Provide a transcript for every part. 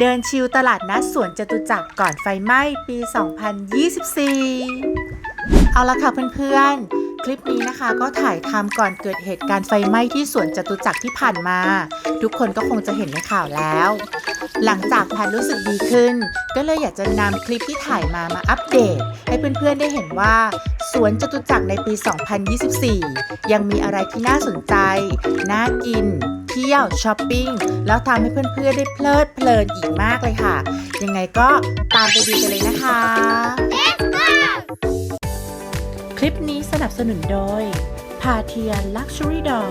เดินชิลตลาดนัดสวนจตุจักรก่อนไฟไหม้ปี 2024 เอาละค่ะเพื่อนๆ คลิปนี้นะคะก็ถ่ายทำก่อนเกิดเหตุการณ์ไฟไหม้ที่สวนจตุจักรที่ผ่านมา ทุกคนก็คงจะเห็นในข่าวแล้ว หลังจากแพนรู้สึกดีขึ้น ก็เลยอยากจะนำคลิปที่ถ่ายมามาอัปเดต ให้เพื่อนๆได้เห็นว่าสวนจตุจักรในปี 2024 ยังมีอะไรที่น่าสนใจ น่ากิน เที่ยวช้อปปิ้งแล้วทำให้เพื่อนๆได้เพลิดเพลินอีกมากเลยค่ะ ยังไงก็ตามไปดูกันเลยนะคะ คลิปนี้สนับสนุนโดยพาเทียนลักชัวรี่ดอล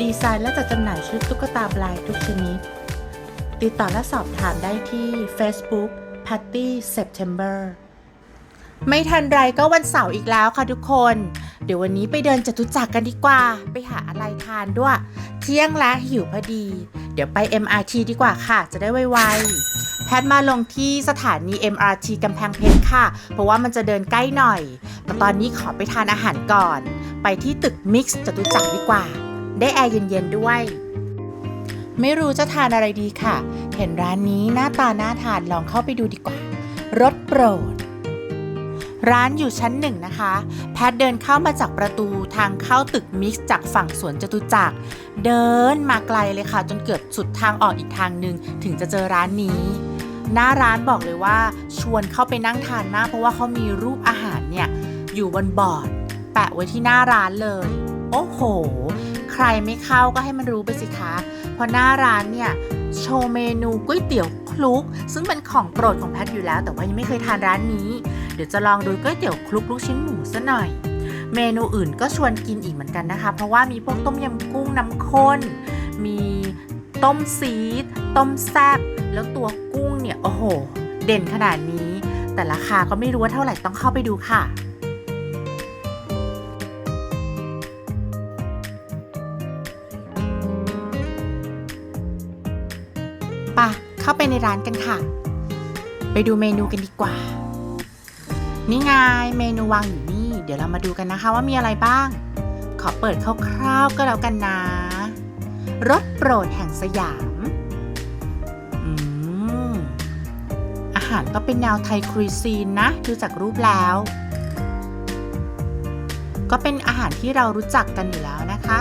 ดีไซน์และจัดจำหน่ายชุดตุ๊กตาบลายทุกชนิด ติดต่อและสอบถามได้ที่ Facebook Patty September ไม่ทันไรก็วันเสาร์อีกแล้วค่ะทุกคน เดี๋ยววันนี้ไปเดินจตุจักรกันดีกว่า ไปหาอะไรทานด้วย เที่ยงแล้วหิวพอดี เดี๋ยวไป MRT ดีกว่าค่ะ จะได้ไวๆ แพทมาลงที่สถานี MRT กำแพงเพชรค่ะ เพราะว่ามันจะเดินใกล้หน่อย แต่ตอนนี้ขอไปทานอาหารก่อน ไปที่ตึกมิกซ์จตุจักรดีกว่า ได้แอร์เย็นๆด้วยไม่รู้จะทานอะไรดีค่ะ เห็นร้านนี้หน้าตาน่าทานลองเข้าไปดูดีกว่า รสโปรด ร้านอยู่ชั้นหนึ่งนะคะ แพทเดินเข้ามาจากประตูทางเข้าตึกมิกซ์จากฝั่งสวนจตุจักร เดินมาไกลเลยค่ะ จนเกือบสุดทางออกอีกทางหนึ่งถึงจะเจอร้านนี้ หน้าร้านบอกเลยว่าชวนเข้าไปนั่งทานมากเพราะว่าเขามีรูปอาหารเนี่ย อยู่บนบอร์ด แปะไว้ที่หน้าร้านเลย โอ้โห ใครไม่เข้าก็ให้มันรู้ไปสิคะเพราะหน้าร้านเนี่ย โชว์เมนูก๋วยเตี๋ยวคลุก ซึ่งเป็นของโปรดของแพทอยู่แล้ว แต่ว่ายังไม่เคยทานร้านนี้ เดี๋ยวจะลองดูก๋วยเตี๋ยวคลุกลูกชิ้นหมูซะหน่อย เมนูอื่นก็ชวนกินอีกเหมือนกันนะคะ เพราะว่ามีพวกต้มยำกุ้งน้ำข้น มีต้มซีด ต้มแซบแล้วตัวกุ้งเนี่ยโอ้โห เด่นขนาดนี้ แต่ราคาก็ไม่รู้ว่าเท่าไหร่ต้องเข้าไปดูค่ะ ในร้านกันค่ะ ไปดูเมนูกันดีกว่า นี่ไงเมนูวางอยู่นี่ เดี๋ยวเรามาดูกันนะคะว่ามีอะไรบ้าง ขอเปิดคร่าวๆก็แล้วกันนะ รสโปรดแห่งสยาม อืม อาหารก็เป็นแนวไทยคุยซีนนะ ดูจากรูปแล้ว ก็เป็นอาหารที่เรารู้จักกันอยู่แล้วนะคะ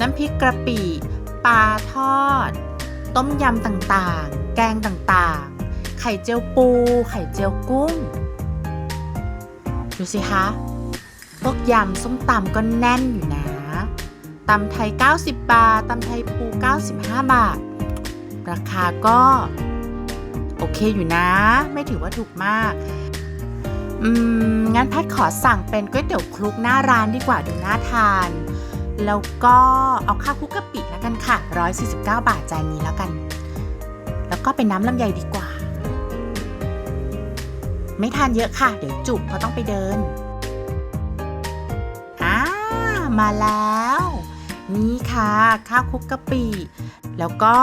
น้ำพริกกระปิปลาทอด ต้มยำต่างๆ แกงต่างๆ ไข่เจียวปู ไข่เจียวกุ้ง ดูสิคะ พวกยำส้มตำก็แน่นอยู่นะตำไทย 90 บาทตำไทยปู 95 บาท ราคาก็ โอเคอยู่นะ ไม่ถือว่าถูกมาก อืม งั้นแพทขอสั่งเป็นก๋วยเตี๋ยวคลุกหน้าร้านดีกว่าดูน่าทาน แล้วก็เอาข้าวคลุกกะปิ กันค่ะ 149 บาทจานนี้แล้วกัน แล้วก็เป็นน้ำลำไยดีกว่า ไม่ทานเยอะค่ะ เดี๋ยวจุกเพราะต้องไปเดินอ่ามาแล้ว นี่ค่ะ ข้าวคลุกกะปิ แล้วก็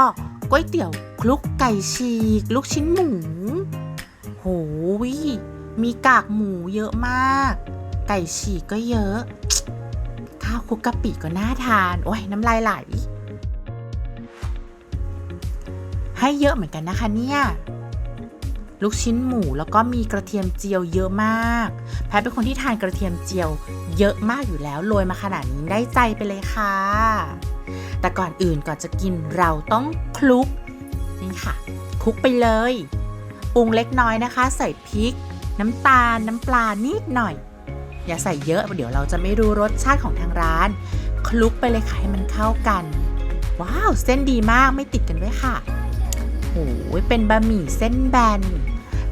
ก๋วยเตี๋ยวคลุกไก่ฉีก ลูกชิ้นหมู โหวิมีกากหมูเยอะมาก ไก่ฉีกก็เยอะ ข้าวคลุกกะปิก็น่าทาน โอ้ยน้ำลายไหล ให้เยอะเหมือนกันนะคะเนี่ยลูกชิ้นหมูแล้วก็มีกระเทียมเจียวเยอะมาก แพทเป็นคนที่ทานกระเทียมเจียวเยอะมากอยู่แล้วโรยมาขนาดนี้ได้ใจไปเลยค่ะ แต่ก่อนอื่นก่อนจะกินเราต้องคลุกนี่ค่ะคลุกไปเลยปรุงเล็กน้อยนะคะ ใส่พริก น้ำตาล น้ำปลานิดหน่อย อย่าใส่เยอะเดี๋ยวเราจะไม่รู้รสชาติของทางร้าน คลุกไปเลยค่ะให้มันเข้ากัน ว้าว เส้นดีมากไม่ติดกันด้วยค่ะ โอ้ยเป็นบะหมี่เส้นแบน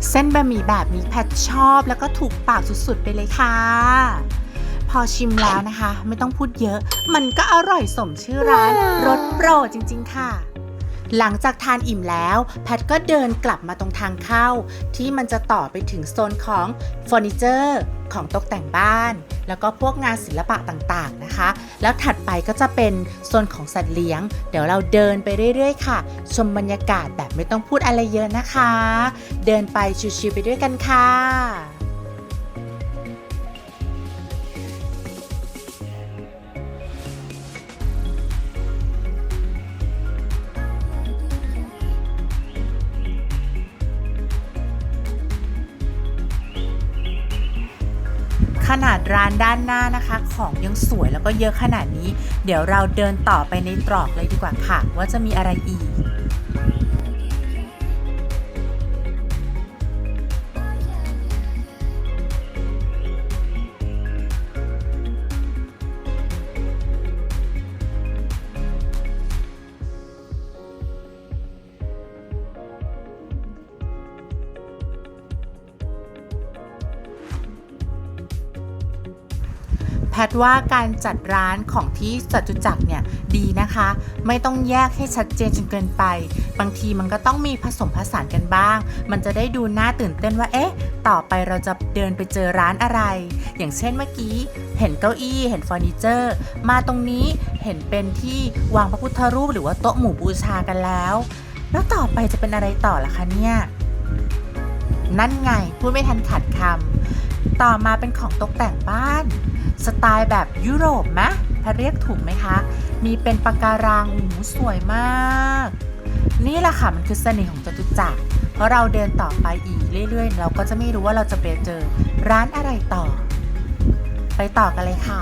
เส้นบะหมี่แบบนี้แพทชอบแล้วก็ถูกปากสุดๆไปเลยค่ะ พอชิมแล้วนะคะ ไม่ต้องพูดเยอะ มันก็อร่อยสมชื่อร้านรสโปรดจริง ๆ ค่ะ หลังจากทานอิ่มแล้ว แพทก็เดินกลับมาตรงทางเข้า ที่มันจะต่อไปถึงโซนของเฟอร์นิเจอร์ของตกแต่งบ้าน แล้วก็พวกงานศิลปะต่างๆนะคะ แล้วถัดไปก็จะเป็นโซนของสัตว์เลี้ยง เดี๋ยวเราเดินไปเรื่อย ๆ ค่ะ ชมบรรยากาศแบบไม่ต้องพูดอะไรเยอะนะคะ เดินไปชิวๆไปด้วยกันค่ะ ด้านหน้านะคะ ของยังสวยแล้วก็เยอะขนาดนี้ เดี๋ยวเราเดินต่อไปในตรอกเลยดีกว่าค่ะ ว่าจะมีอะไรอีก พทย์ว่าการจัดร้านของที่จตุจักรเนี่ยดีนะคะ ไม่ต้องแยกให้ชัดเจนจนเกินไป บางทีมันก็ต้องมีผสมผสานกันบ้าง มันจะได้ดูน่าตื่นเต้นว่าเอ๊ะ ต่อไปเราจะเดินไปเจอร้านอะไร อย่างเช่นเมื่อกี้ เห็นเก้าอี้ เห็นเฟอร์นิเจอร์ มาตรงนี้เห็นเป็นที่วางพระพุทธรูปหรือว่าโต๊ะหมู่บูชากันแล้ว แล้วต่อไปจะเป็นอะไรต่อล่ะคะเนี่ยนั่นไงพูดไม่ทันขาดคำต่อมาเป็นของตกแต่งบ้าน สไตล์แบบยุโรปไหมถ้าเรียกถูกไหมคะ มีเป็นปะการังหูสวยมาก นี่แหละค่ะมันคือเสน่ห์ของจตุจักรเพราะเราเดินต่อไปอีกเรื่อยๆ เราก็จะไม่รู้ว่าเราจะไปเจอร้านอะไรต่อ ไปต่อกันเลยค่ะ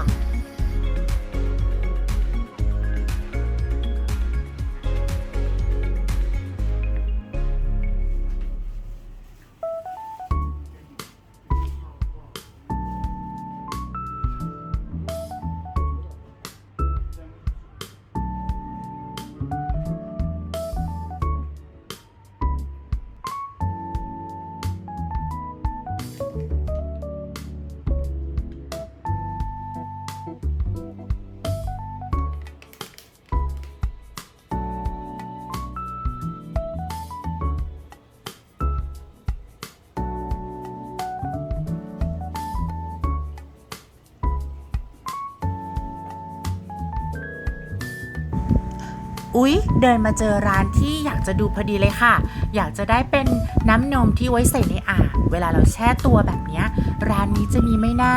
อุ๊ย เดินมาเจอร้านที่อยากจะดูพอดีเลยค่ะ อยากจะได้เป็นน้ำนมที่ไว้ใส่ในอ่างเวลาเราแช่ตัวแบบนี้ ร้านนี้จะมีไหมนา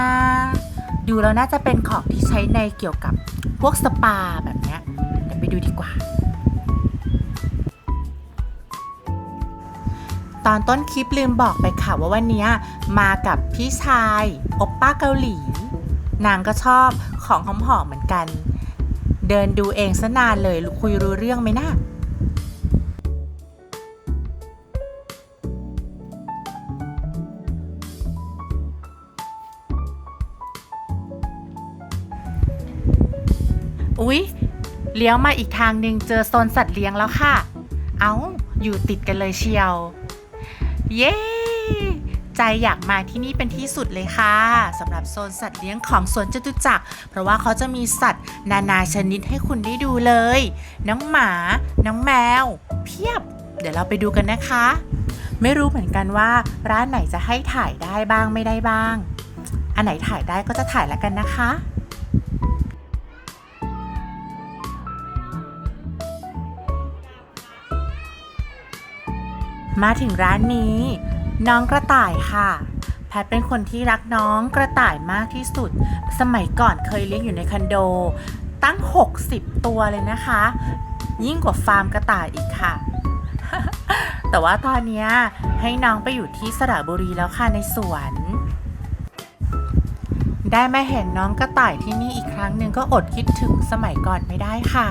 ดูแล้วน่าจะเป็นของที่ใช้ในเกี่ยวกับพวกสปาแบบนี้เดี๋ยวไปดูดีกว่า ตอนต้นคลิปลืมบอกไปค่ะว่าวันนี้มากับพี่ชายอปป้าเกาหลี นางก็ชอบของหอมๆเหมือนกัน เดินดูเองซะนานเลยคุยรู้เรื่องไหมนะ่ะอุ๊ย เลี้ยวมาอีกทางหนึ่งเจอโซนสัตว์เลี้ยงแล้วค่ะ เอา้า อยู่ติดกันเลยเชียว เย้ ใจอยากมาที่นี่เป็นที่สุดเลยค่ะสำหรับโซนสัตว์เลี้ยงของสวนจตุจักร เพราะว่าเขาจะมีสัตว์ นานาชนิดให้คุณได้ดูเลย น้องหมา น้องแมว เพียบ เดี๋ยวเราไปดูกันนะคะ ไม่รู้เหมือนกันว่า ร้านไหนจะให้ถ่ายได้บ้างไม่ได้บ้าง อันไหนถ่ายได้ก็จะถ่ายแล้วกันนะคะมาถึงร้านนี้ น้องกระต่ายค่ะ แพทเป็นคนที่รักน้องกระต่ายมากที่สุด สมัยก่อนเคยเลี้ยงอยู่ในคอนโด ตั้ง 60 ตัวเลยนะคะ ยิ่งกว่าฟาร์มกระต่ายอีกค่ะ แต่ว่าตอนนี้ให้น้องไปอยู่ที่สระบุรีแล้วค่ะในสวนได้มาเห็นน้องกระต่ายที่นี่อีกครั้งหนึ่งก็อดคิดถึงสมัยก่อนไม่ได้ค่ะ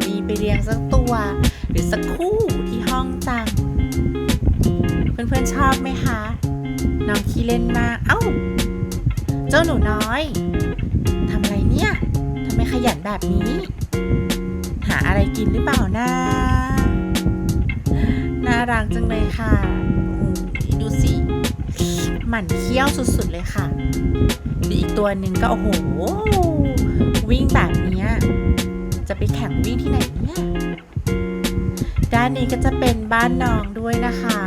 มีไปเลี้ยงสักตัว หรือสักคู่ที่ห้องจัง เพื่อนๆชอบไหมคะ น้องขี้เล่นมากเอ้า เจ้าหนูน้อยทำอะไรเนี่ยทำไมขยันแบบนี้ หาอะไรกินหรือเปล่านะน่ารักจังเลยค่ะดูสิหมั่นเคี้ยวสุดๆเลยค่ะออีกตัวหนึ่งก็โอ้โห วิ่งแบบเนี้ย จะไปแข่งวิ่งที่ไหนเนี่ยด้านนี้ก็จะเป็นบ้านน้องด้วยนะคะ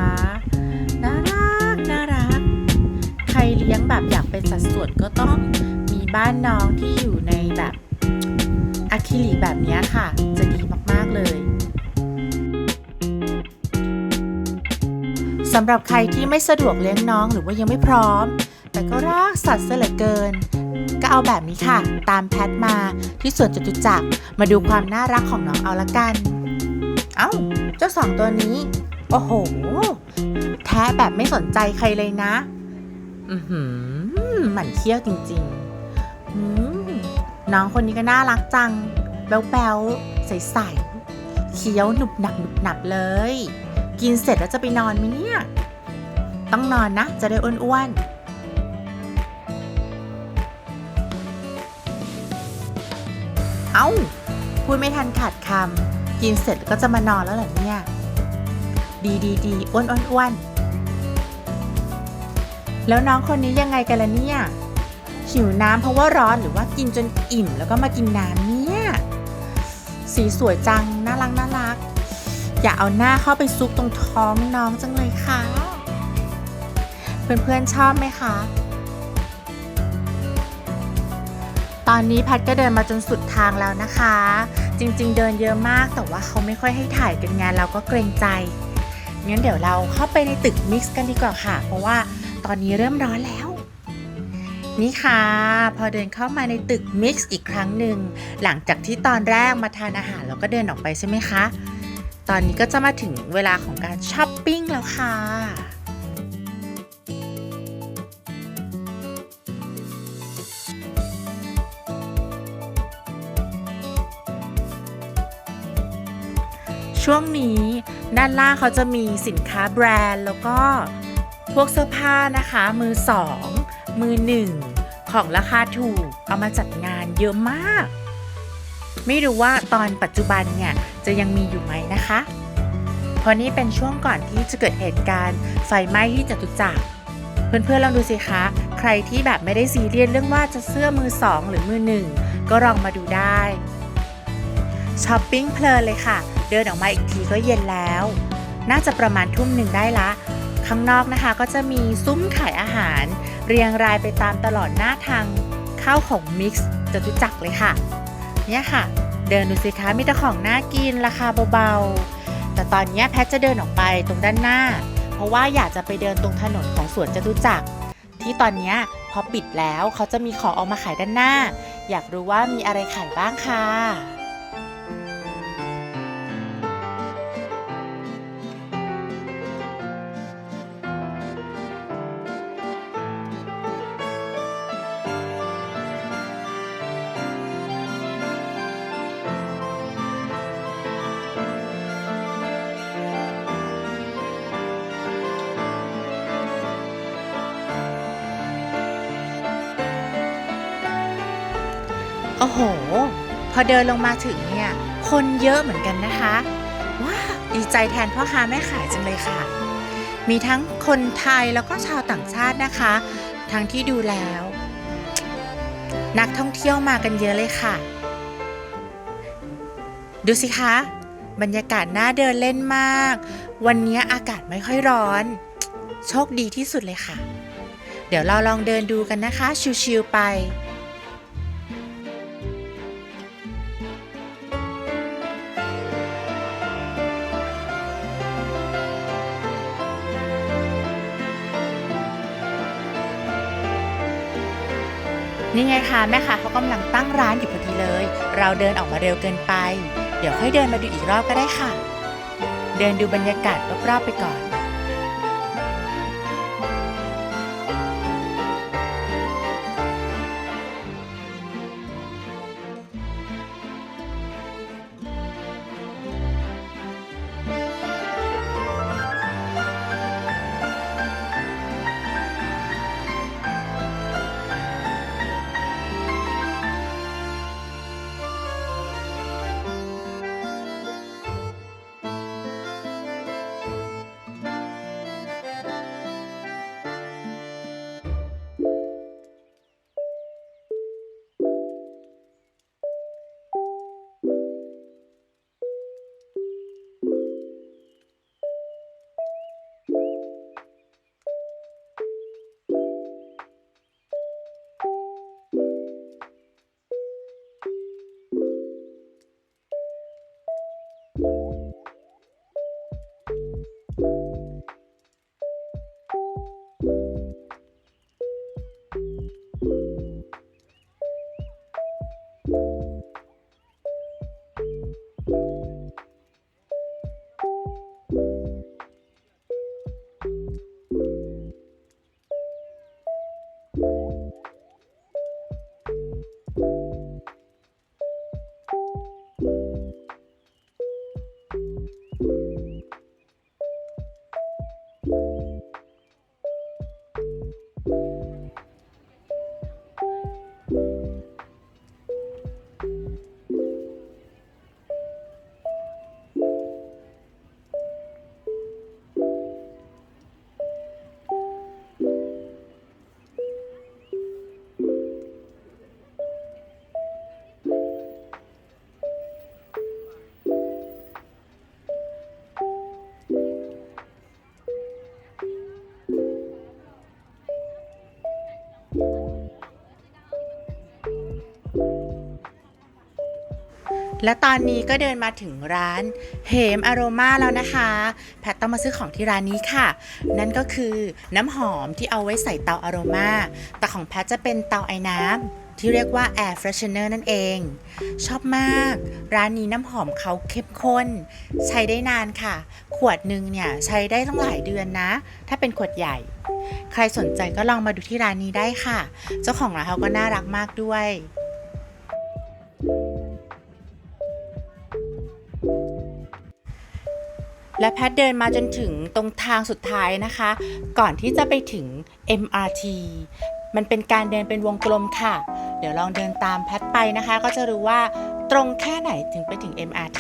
น่ารักน่ารัก ใครเลี้ยงแบบอยากเป็นสัดส่วนก็ต้องมีบ้านน้องที่อยู่ในแบบอะคริลิกแบบนี้ค่ะ จะดีมากๆเลยสำหรับใครที่ไม่สะดวกเลี้ยงน้องหรือว่ายังไม่พร้อม แต่ก็รักสัตว์เสียเหลือเกิน เอาแบบนี้ค่ะ ตามแพทมาที่สวนจตุจักรมาดูความน่ารักของน้องเอาละกัน เอ้า เจ้าสองตัวนี้ โอ้โห แท้แบบไม่สนใจใครเลยนะ อือหือหมันเคี้ยวจริงๆน้องคนนี้ก็น่ารักจัง แบ๊วๆ ใสๆเคี้ยวหนุบหนับหนุบหนับเลย กินเสร็จแล้วจะไปนอนไหมเนี่ย ต้องนอนนะ จะได้อ้วนๆ เอ้า พูดไม่ทันขาดคำกินเสร็จก็จะมานอนแล้วเหรอเนี่ย ดีดีดีอ้วนอ้วนอ้วนแล้วน้องคนนี้ยังไงกันล่ะเนี่ยหิวน้ำเพราะว่าร้อนหรือว่ากินจนอิ่มแล้วก็มากินน้ำเนี่ยสีสวยจังน่ารักน่ารัก อย่าเอาหน้าเข้าไปซุกตรงท้องน้องจังเลยค่ะ เพื่อนๆชอบไหมคะ ตอนนี้แพทก็เดินมาจนสุดทางแล้วนะคะ จริงๆ เดินเยอะมากแต่ว่าเขาไม่ค่อยให้ถ่ายกันงานเราก็เกรงใจงั้นเดี๋ยวเราเข้าไปในตึกมิกซ์กันดีกว่าค่ะ เพราะว่าตอนนี้เริ่มร้อนแล้ว นี่ค่ะ พอเดินเข้ามาในตึกมิกซ์อีกครั้งหนึ่งหลังจากที่ตอนแรกมาทานอาหารแล้วก็เดินออกไปใช่ไหมคะ ตอนนี้ก็จะมาถึงเวลาของการช้อปปิ้งแล้วค่ะ ช่วงนี้ด้านล่างเขาจะมีสินค้าแบรนด์ แล้วก็พวกเสื้อผ้านะคะ มือสองมือหนึ่งของราคาถูกเอามาจัดงานเยอะมาก ไม่รู้ว่าตอนปัจจุบันเนี่ยจะยังมีอยู่ไหมนะคะ เพราะนี่เป็นช่วงก่อนที่จะเกิดเหตุการณ์ไฟไหม้ที่จตุจักรเพื่อนๆลองดูสิคะ ใครที่แบบไม่ได้ซีเรียสเรื่องว่าจะเสื้อมือสองหรือมือหนึ่งก็ลองมาดูได้ ช้อปปิ้งเพลินเลยค่ะ เดินออกมาอีกทีก็เย็นแล้ว น่าจะประมาณทุ่มหนึ่งได้ละ ข้างนอกนะคะก็จะมีซุ้มขายอาหาร เรียงรายไปตามตลอดหน้าทางเข้าของมิกซ์จตุจักรเลยค่ะ เนี่ยค่ะ เดินดูสิคะมีแต่ของน่ากินราคาเบาๆ แต่ตอนนี้แพทจะเดินออกไปตรงด้านหน้า เพราะว่าอยากจะไปเดินตรงถนนของสวนจตุจักรที่ตอนนี้พอปิดแล้วเขาจะมีของออกมาขายด้านหน้า อยากรู้ว่ามีอะไรขายบ้างค่ะ โอ้โห พอเดินลงมาถึงเนี่ย คนเยอะเหมือนกันนะคะ ว้าวดีใจแทนพ่อค้าแม่ขายจังเลยค่ะ มีทั้งคนไทยแล้วก็ชาวต่างชาตินะคะ ทั้งที่ดูแล้ว นักท่องเที่ยวมากันเยอะเลยค่ะ ดูสิคะ บรรยากาศน่าเดินเล่นมาก วันนี้อากาศไม่ค่อยร้อน โชคดีที่สุดเลยค่ะ เดี๋ยวเราลองเดินดูกันนะคะ ชิวๆไป นี่ไงคะแม่ค้าเขากำลังตั้งร้านอยู่พอดีเลย เราเดินออกมาเร็วเกินไป เดี๋ยวค่อยเดินมาดูอีกรอบก็ได้ค่ะ เดินดูบรรยากาศรอบๆไปก่อน และตอนนี้ก็เดินมาถึงร้านเฮมอโรมาแล้วนะคะ แพทต้องมาซื้อของที่ร้านนี้ค่ะ นั่นก็คือน้ำหอมที่เอาไว้ใส่เตาอโรมาแต่ของแพทจะเป็นเตาไอ้น้ำที่เรียกว่า Air Freshener นั่นเอง ชอบมาก ร้านนี้น้ำหอมเขาเข้มข้น ใช้ได้นานค่ะ ขวดหนึ่งเนี่ยใช้ได้ตั้งหลายเดือนนะ ถ้าเป็นขวดใหญ่ใครสนใจก็ลองมาดูที่ร้านนี้ได้ค่ะ เจ้าของร้านเขาก็น่ารักมากด้วย และแพทเดินมาจนถึงตรงทางสุดท้ายนะคะ ก่อนที่จะไปถึง MRT มันเป็นการเดินเป็นวงกลมค่ะ เดี๋ยวลองเดินตามแพทไปนะคะ ก็จะรู้ว่าตรงแค่ไหนถึงไปถึง MRT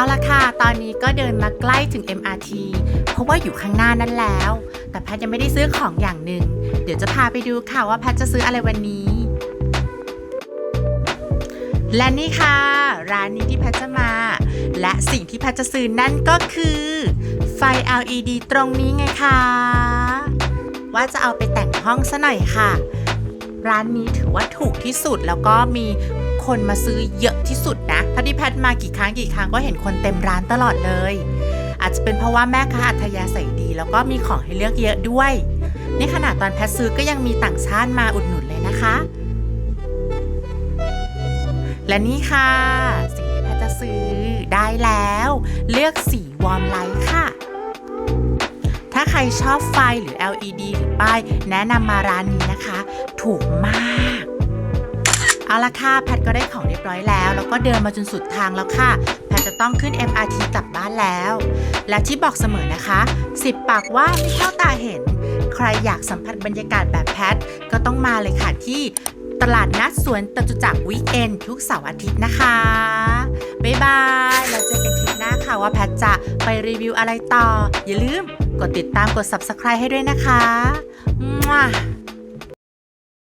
เอาละค่ะ ตอนนี้ก็เดินมาใกล้ถึง MRT เพราะว่าอยู่ข้างหน้านั่นแล้ว แต่แพทยังไม่ได้ซื้อของอย่างหนึ่ง เดี๋ยวจะพาไปดูค่ะว่าแพทจะซื้ออะไรวันนี้ และนี่ค่ะ ร้านนี้ที่แพทจะมา และสิ่งที่แพทจะซื้อนั่นก็คือ ไฟ LED ตรงนี้ไงคะว่าจะเอาไปแต่งห้องซะหน่อยค่ะ ร้านนี้ถือว่าถูกที่สุดแล้วก็มีคนมาซื้อเยอะ พทมากี่ครั้งกี่ครั้งก็เห็นคนเต็มร้านตลอดเลย อาจจะเป็นเพราะว่าแม่ค้าอัธยาศัยดี แล้วก็มีของให้เลือกเยอะด้วย นี่ขนาดตอนแพทซื้อก็ยังมีต่างชาติมาอุดหนุนเลยนะคะ และนี่ค่ะ สิ่งที่แพทจะซื้อได้แล้ว เลือกสีวอร์มไลท์ค่ะถ้าใครชอบไฟหรือ LED หรือป้าย แนะนำมาร้านนี้นะคะ ถูกมาก เอาละค่ะแพทก็ได้ของเรียบร้อยแล้ว แล้วก็เดินมาจนสุดทางแล้วค่ะ แพทจะต้องขึ้น MRT กลับบ้านแล้ว และที่บอกเสมอนะคะ 10 ปากว่าไม่เข้าตาเห็น ใครอยากสัมผัสบรรยากาศแบบแพทก็ต้องมาเลยค่ะที่ตลาดนัดสวนตจุจักรวีคเอนทุกเสาร์อาทิตย์นะคะ บ๊ายบายแล้วเจอกันคลิปหน้าค่ะว่าแพทจะไปรีวิวอะไรต่อ อย่าลืมกดติดตามกด subscribe ให้ด้วยนะคะมั่ว